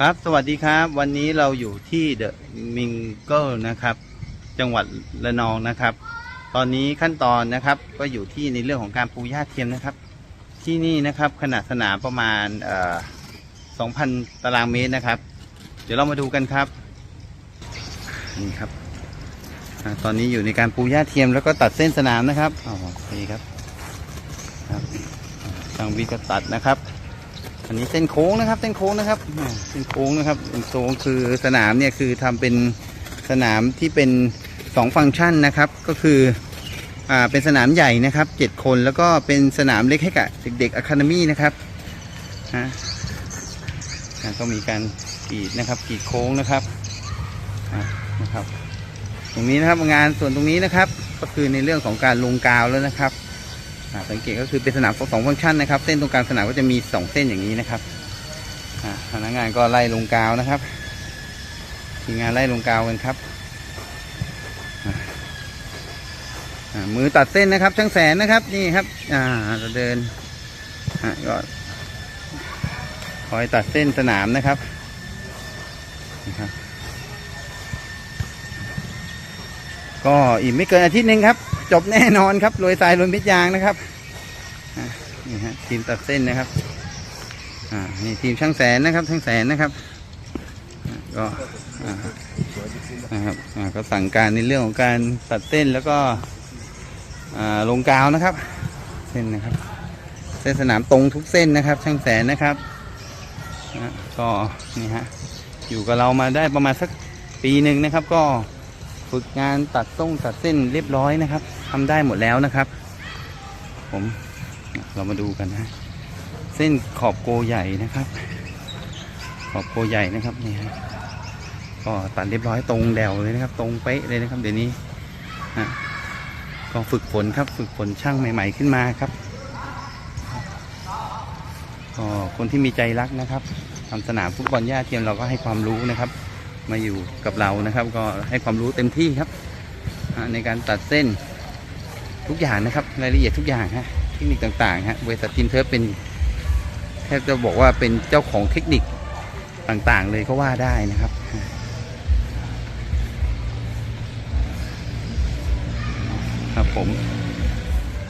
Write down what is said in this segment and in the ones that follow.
ครับสวัสดีครับ วันนี้เราอยู่ที่เดอะมิงเกิลนะครับ จังหวัดระนองนะครับ ตอนนี้ขั้นตอนนะครับก็อยู่ที่ในเรื่องของการปูหญ้าเทียมนะครับ ที่นี่นะครับขนาดสนามประมาณเอ่อ2,000 ตารางเมตรนะครับ เดี๋ยวเรามาดูกันครับนี่ครับอตอนนี้อยู่ในการปูหญ้าเทียมแล้วก็ตัดเส้นสนามนะครับอ๋อนี่ครับครับทางวิก็ตัดนะครับ อันนี้เส้นโค้งนะครับ เส้นโค้งนะครับเส้นโค้งนะครับเส้นโค้งคือสนามเนี่ยคือทำเป็นสนามที่เป็นสองฟังก์ชันนะครับ ก็คืออ่าเป็นสนามใหญ่นะครับเจ็ดคนแล้วก็เป็นสนามเล็กให้กับเด็กๆอะคาเดมี่นะครับฮะอ่าก็มีการกีดนะครับกีดโค้งนะครับนะครับ ตรงนี้นะครับงานส่วนตรงนี้นะครับ ก็คือในเรื่องของการลงกาวแล้วนะครับ สังเกตก็คือเป็นสนามสองฟังก์ชันนะครับ เส้นตรงกลางสนามก็จะมีสองเส้นอย่างนี้นะครับพนักงานก็ไล่ลงกาวนะครับทีมงานไล่ลงกาวกันครับมือตัดเส้นนะครับ ช่างแสนนะครับนี่ครับ อ่าเราเดินก็คอยตัดเส้นสนามนะครับนะครับ ก็อีกไม่เกินอาทิตย์หนึ่งครับ จบแน่นอนครับโรยทรายโรยเม็ดยางนะครับนี่ฮะทีมตัดเส้นนะครับอ่านี่ทีมช่างแสนนะครับช่างแสนนะครับก็อ่านะครับอ่าก็สั่งการในเรื่องของการตัดเส้นแล้วก็อ่าลงกาวนะครับ เส้นนะครับ เส้นสนามตรงทุกเส้นนะครับ ช่างแสนนะครับก็นี่ฮะอยู่กับเรามาได้ประมาณสักปีหนึ่งนะครับ ก็ ฝึกงานตัดส่งตัดเส้นเรียบร้อยนะครับทำได้หมดแล้วนะครับ ผมเรามาดูกันนะ เส้นขอบโกใหญ่นะครับ ขอบโกใหญ่นะครับนี่ฮะก็ตัดเรียบร้อยตรงแดวเลยนะครับ ตรงเป๊ะเลยนะครับ เดี๋ยวนี้นะก็ฝึกฝนครับฝึกฝนช่างใหม่ ๆ ขึ้นมาครับก็คนที่มีใจรักนะครับทำสนามฟุตบอลหญ้าเทียมเราก็ให้ความรู้นะครับ มาอยู่กับเรานะครับ ก็ให้ความรู้เต็มที่ครับ ในการตัดเส้นทุกอย่างนะครับรายละเอียดทุกอย่างฮะเทคนิคต่างๆฮะบริษัททีมเทิร์ฟเป็นแทบจะบอกว่าเป็นเจ้าของเทคนิคต่างๆ เลยก็ว่าได้นะครับครับผม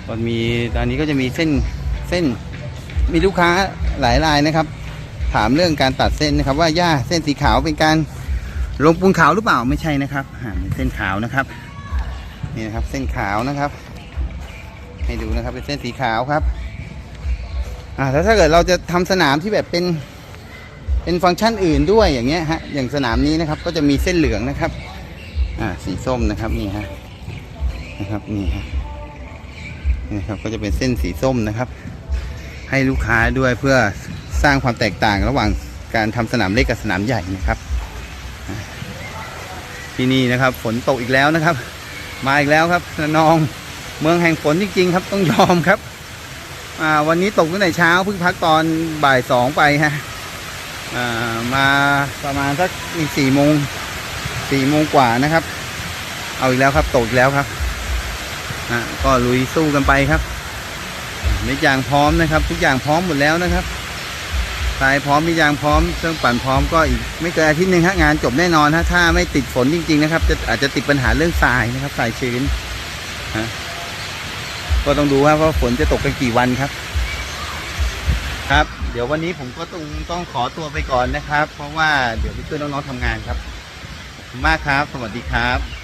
ตอนมีตอนนี้ก็จะมีเส้นเส้นมีลูกค้าหลายรายนะครับ ถามเรื่องการตัดเส้นนะครับ ว่าหญ้าเส้นสีขาวเป็นการ ลงปูนขาวหรือเปล่าไม่ใช่นะครับอ่าเป็นเส้นขาวนะครับ นี่นะครับเส้นขาวนะครับ ให้ดูนะครับเป็นเส้นสีขาวครับอ่าแล้วถ้าเกิดเราจะทำสนามที่แบบเป็นเป็นฟังก์ชันอื่นด้วยอย่างเงี้ยฮะอย่างสนามนี้นะครับ ก็จะมีเส้นเหลืองนะครับอ่าสีส้มนะครับนี่ฮะนะครับนี่ฮะนี่นะครับก็จะเป็นเส้นสีส้มนะครับ ให้ลูกค้าด้วยเพื่อสร้างความแตกต่างระหว่างการทำสนามเล็กกับสนามใหญ่นะครับ ที่นี่นะครับ ฝนตกอีกแล้วนะครับ มาอีกแล้วครับระนองเมืองแห่งฝนจริงๆครับ ต้องยอมครับวันนี้ตกตั้งแต่เช้าเพิ่งพักตอนบ่ายสองไปฮะามาประมาณสักอีกสี่โมงสี่โมงกว่านะครับ เอาอีกแล้วครับตกอีกแล้วครับก็ลุยสู้กันไปครับเม็ดยางพร้อมนะครับ ทุกอย่างพร้อมหมดแล้วนะครับ ทรายพร้อมมียางพร้อมเครื่องปั่นพร้อมก็อีกไม่เกินอาทิตย์หนึ่งฮะงานจบแน่นอนฮะถ้าไม่ติดฝนจริง ๆ นะครับ จะอาจจะติดปัญหาเรื่องทรายนะครับทรายชื้นฮะก็ต้องดูว่าว่าฝนจะตกกันกี่วันครับ ครับ เดี๋ยววันนี้ผมก็ต้องต้องขอตัวไปก่อนนะครับ เพราะว่าเดี๋ยวพี่เพื่อนน้องๆทำงานครับขอบคุณมากครับ สวัสดีครับ